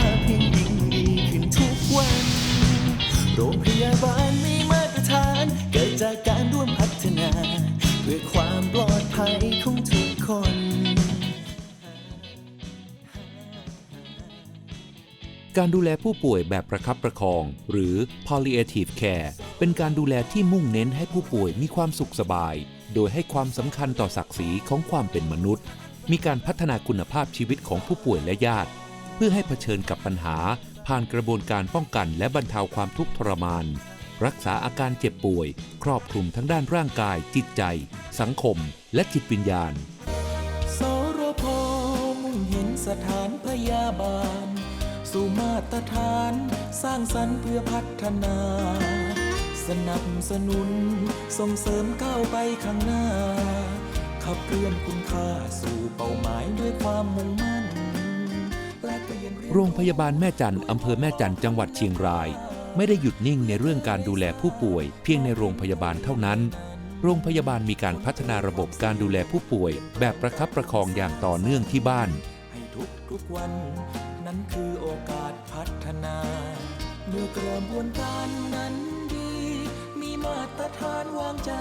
าพให้ยิ่งดีขึ้นทุกวัน โรงพยาบาลมีมาตรฐาน เกิดจากการร่วมพัฒนา เพื่อความปลอดภัยของทุกคนการดูแลผู้ป่วยแบบประคับประคอง หรือ palliative care เป็นการดูแลที่มุ่งเน้นให้ผู้ป่วยมีความสุขสบาย โดยให้ความสำคัญต่อศักดิ์ศรีของความเป็นมนุษย์ มีการพัฒนาคุณภาพชีวิตของผู้ป่วยและญาติ เพื่อให้เผชิญกับปัญหา ผ่านกระบวนการป้องกันและบรรเทาความทุกข์ทรมาน รักษาอาการเจ็บป่วย ครอบคลุมทั้งด้านร่างกาย จิตใจ สังคม และจิตวิญญาณสรพมุ่งเห็นสถานพยาบาล สู่มาตรฐานสร้างสรรค์เพื่อพัฒนา สนับสนุนส่งเสริมก้าวไปข้างหน้า ขับเคลื่อนคุณค่าสู่เป้าหมายด้วยความมุ่งมั่น โรงพยาบาลแม่จันทร์อำเภอแม่จันทร์จังหวัดเชียงราย ไม่ได้หยุดนิ่งในเรื่องการดูแลผู้ป่วย เพียงในโรงพยาบาลเท่านั้น โรงพยาบาลมีการพัฒนาระบบการดูแลผู้ป่วย แบบประคับประคองอย่างต่อเนื่องที่บ้านให้ทุกทุกๆวัน นั้นคือโอกาสพัฒนาเมื่อกระบวนการนั้นดี มีมาตรฐานวางใจ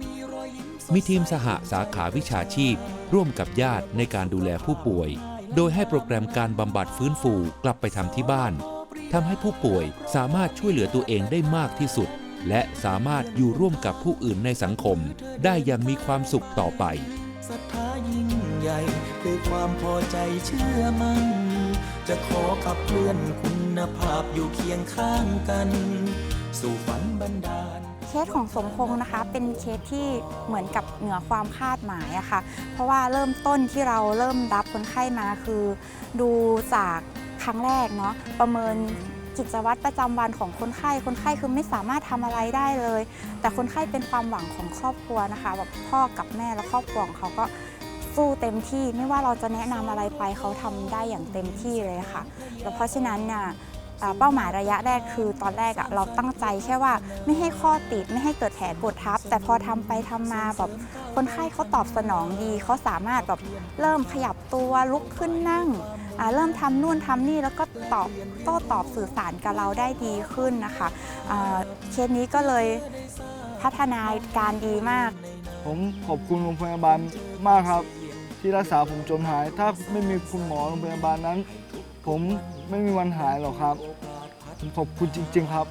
มีรอยยิ้มสดใสมีทีมสหสาขาวิชาชีพ ร่วมกับญาติในการดูแลผู้ป่วย โดยให้โปรแกรมการบำบัดฟื้นฟูกลับไปทำที่บ้านทำให้ผู้ป่วยสามารถช่วยเหลือตัวเองได้มากที่สุด และสามารถอยู่ร่วมกับผู้อื่นในสังคม ได้อย่างมีความสุขต่อไปศรัทธายิ่งใหญ่ด้วยความพอใจเชื่อมั่น จะขอขับเคลื่อนคุณภาพอยู่เคียงข้างกัน สู่ฝันบันดา สของสมพงษ์นะคะ เป็นเคสที่เหมือนกับเหนือความคาดหมายอะค่ะ เพราะว่าเริ่มต้นที่เราเริ่มรับคนไข้มาคือ ดูจากครั้งแรกเนาะประเมินกิจวัตรประจำวันของคนไข้ คนไข้คือไม่สามารถทำอะไรได้เลย แต่คนไข้เป็นความหวังของครอบครัวนะคะแบบพ่อกับแม่และครอบครัวของเขาก็สู้เต็มที่ ไม่ว่าเราจะแนะนำอะไรไปเขาทำได้อย่างเต็มที่เลยค่ะ แล้วเพราะฉะนั้นเนี่ย เป้าหมายระยะแรกคือ ตอนแรกอะเราตั้งใจแค่ว่าไม่ให้ข้อติดไม่ให้เกิดแผลกดทับ แต่พอทำไปทำมาแบบคนไข้เขาตอบสนองดีเขาสามารถแบบเริ่มขยับตัวลุกขึ้นนั่งเริ่มทำนู่นทำนี่แล้วก็ตอบโต้ตอบสื่อสารกับเราได้ดีขึ้นนะคะอ่าเคสนี้ก็เลยพัฒนาการดีมาก ผมขอบคุณโรงพยาบาลมากครับ ที่รักษาผมจนหาย ถ้าไม่มีคุณหมอโรงพยาบาลนั้น ผมไม่มีวันหายหรอกครับ ผมขอบคุณจริง ๆ ครับ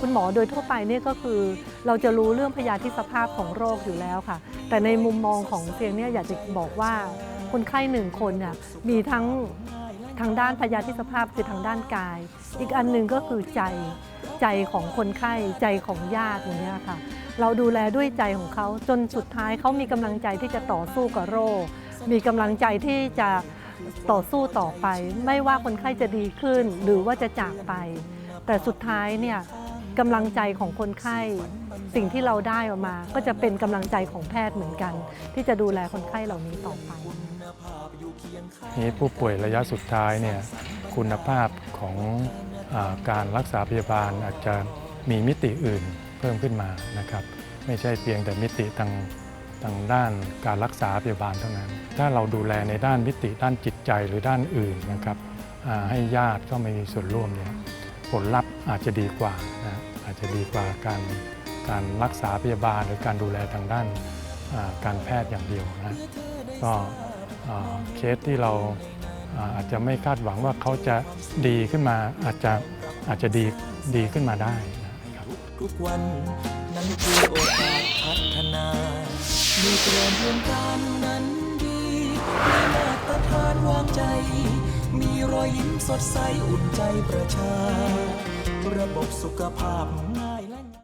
คุณหมอโดยทั่วไปเนี่ยก็คือ เราจะรู้เรื่องพยาธิสภาพของโรคอยู่แล้วค่ะ แต่ในมุมมองของเพียงเนี่ยอยากจะบอกว่าคนไข้หนึ่งคนเนี่ยมีทั้งทางด้านพยาธิสภาพคือทางด้านกาย อีกอันหนึ่งก็คือใจใจของคนไข้ใจของญาติอย่างเงี้ยค่ะ เราดูแลด้วยใจของเขาจนสุดท้ายเขามีกำลังใจที่จะต่อสู้กับโรค มีกำลังใจที่จะ ต่อสู้ต่อไป ไม่ว่าคนไข้จะดีขึ้น หรือว่าจะจากไป แต่สุดท้ายเนี่ยกำลังใจของคนไข้ สิ่งที่เราได้ออกมา ก็จะเป็นกำลังใจของแพทย์เหมือนกัน ที่จะดูแลคนไข้เหล่านี้ต่อไปนี้ผู้ป่วยระยะสุดท้ายเนี่ยคุณภาพของอการรักษาพยาบาลอาจจะมีมิติอื่นเพิ่มขึ้นมานะครับ ไม่ใช่เพียงแต่มิติทาง ทางด้านการรักษาพยาบาลเท่านั้น ถ้าเราดูแลในด้านมิติด้านจิตใจหรือด้านอื่นนะครับให้ญาติก็ไม่มีส่วนร่วมเนี่ยผลลัพธ์อาจจะดีกว่านะอาจจะดีกว่าการการรักษาพยาบาลหรือการดูแลทางด้านการแพทย์อย่างเดียวนะก็เคสที่เราอาจจะไม่คาดหวังว่าเขาจะดีขึ้นมาอาจจะอาจจะดีดีขึ้นมาได้ ทุกวัน นั้นคือโอกาสพัฒนามีกระบวนการนั้นดีมีมาตรฐานวางใจ มีรอยยิ้มสดใสอุ่นใจประชา ระบบสุขภาพงา